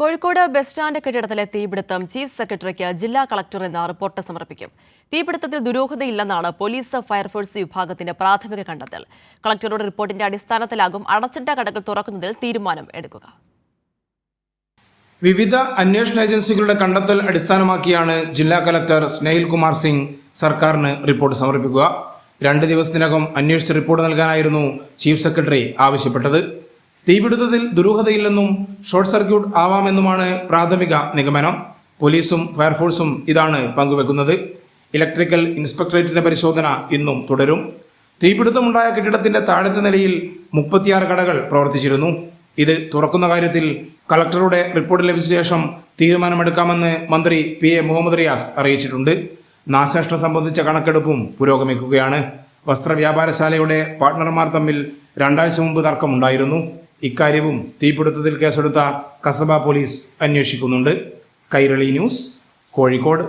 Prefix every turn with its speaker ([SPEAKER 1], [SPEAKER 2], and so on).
[SPEAKER 1] Kozhikode bus stand കെട്ടിടത്തിലെ തീപിടുത്തം chief സെക്രട്ടറിക്ക് ജില്ലാ കളക്ടർ എന്ന റിപ്പോർട്ട് സമർപ്പിക്കും. തീപിടുത്തത്തിൽ ദുരൂഹതയില്ലെന്നാണ് പോലീസ് ഫയർഫോഴ്സ് വിഭാഗത്തിന്റെ പ്രാഥമിക കണ്ടെത്തൽ. കളക്ടറുടെ റിപ്പോർട്ടിന്റെ അടിസ്ഥാനത്തിലാകും അടച്ചിട്ട കടകൾ തുറക്കുന്നതിൽ തീരുമാനം എടുക്കുക.
[SPEAKER 2] വിവിധ അന്വേഷണ ഏജൻസികളുടെ കണ്ടെത്തൽ അടിസ്ഥാനമാക്കിയാണ് ജില്ലാ കളക്ടർ സ്നേഹിൽ കുമാർ സിംഗ് സർക്കാരിന് റിപ്പോർട്ട് സമർപ്പിക്കുക. രണ്ട് ദിവസത്തിനകം അന്വേഷിച്ച് റിപ്പോർട്ട് നൽകാനായിരുന്നു ചീഫ് സെക്രട്ടറി ആവശ്യപ്പെട്ടത്. തീപിടുത്തത്തിൽ ദുരൂഹതയില്ലെന്നും ഷോർട്ട് സർക്യൂട്ട് ആവാമെന്നുമാണ് പ്രാഥമിക നിഗമനം. പോലീസും ഫയർഫോഴ്സും ഇതാണ് പങ്കുവെക്കുന്നത്. ഇലക്ട്രിക്കൽ ഇൻസ്പെക്ടറേറ്റിന്റെ പരിശോധന ഇന്നും തുടരും. തീപിടുത്തമുണ്ടായ കെട്ടിടത്തിന്റെ താഴത്തെ നിലയിൽ മുപ്പത്തിയാറ് കടകൾ പ്രവർത്തിച്ചിരുന്നു. ഇത് തുറക്കുന്ന കാര്യത്തിൽ കളക്ടറുടെ റിപ്പോർട്ട് ലഭിച്ച ശേഷം തീരുമാനമെടുക്കാമെന്ന് മന്ത്രി പി എ മുഹമ്മദ് റിയാസ് അറിയിച്ചിട്ടുണ്ട്. നാശനഷ്ടം സംബന്ധിച്ച കണക്കെടുപ്പും പുരോഗമിക്കുകയാണ്. വസ്ത്രവ്യാപാരശാലയുടെ പാർട്ണർമാർ തമ്മിൽ രണ്ടാഴ്ച മുമ്പ് തർക്കമുണ്ടായിരുന്നു. ഇക്കാര്യവും തീപിടുത്തത്തിൽ കേസെടുത്ത കസബ പോലീസ് അന്വേഷിക്കുന്നുണ്ട്. കൈരളി ന്യൂസ് കോഴിക്കോട്.